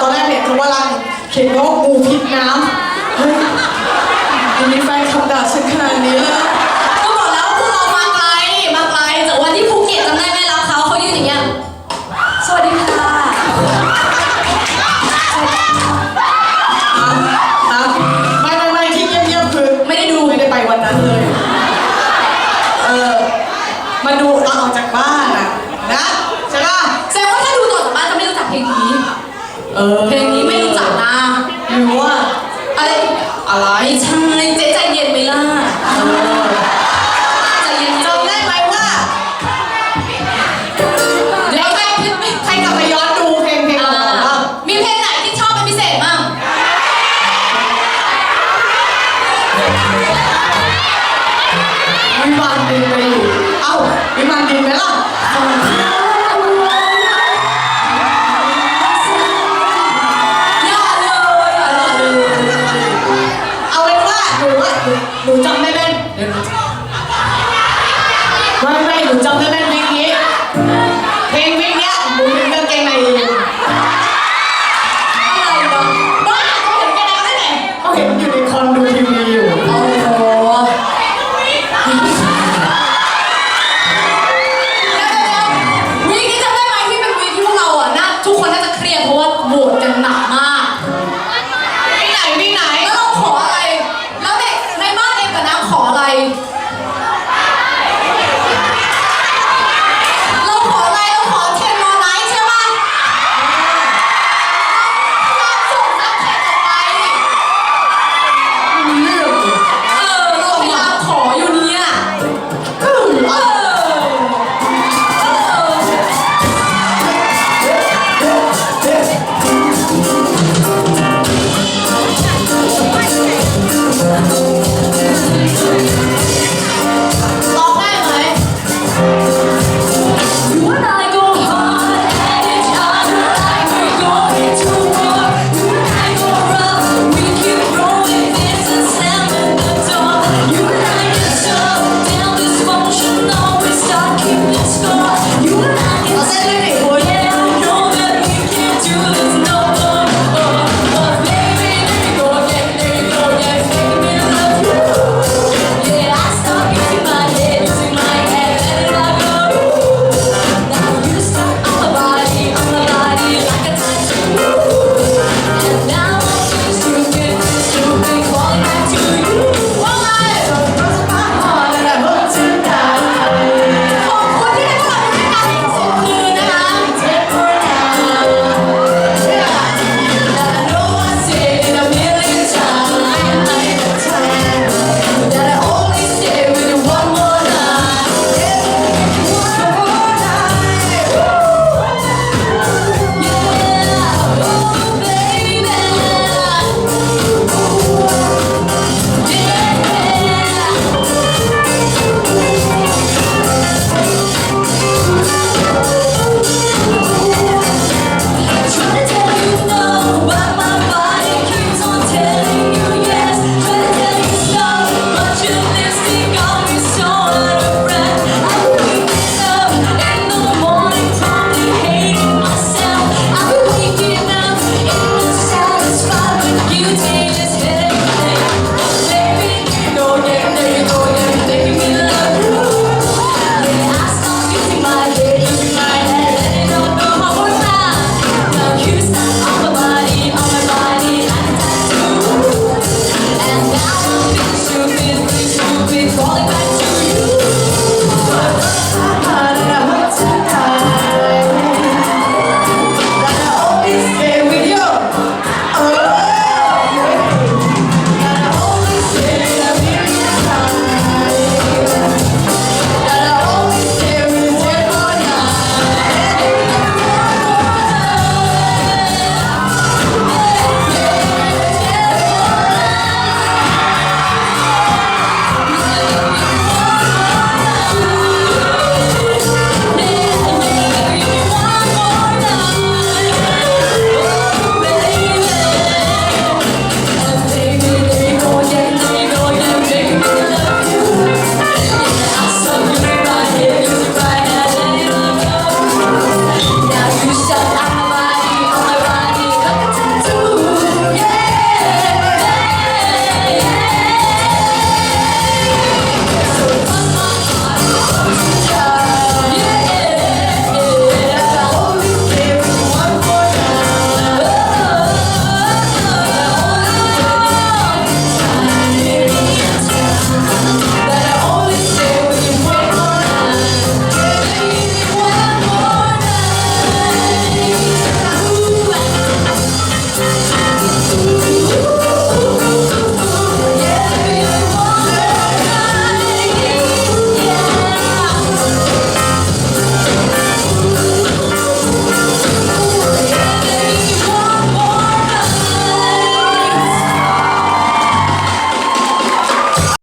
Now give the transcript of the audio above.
ตอนแรกเนี่ยคือว่ารักเขียนว่ากูพิดน้ำเฮ้ยมีแฟ เพลงนี้ไม่รู้จักนะหรือว่าอะไรอะไรใช่ หนูจำได้ไหมไม่ไม่หนูจำได้ไหม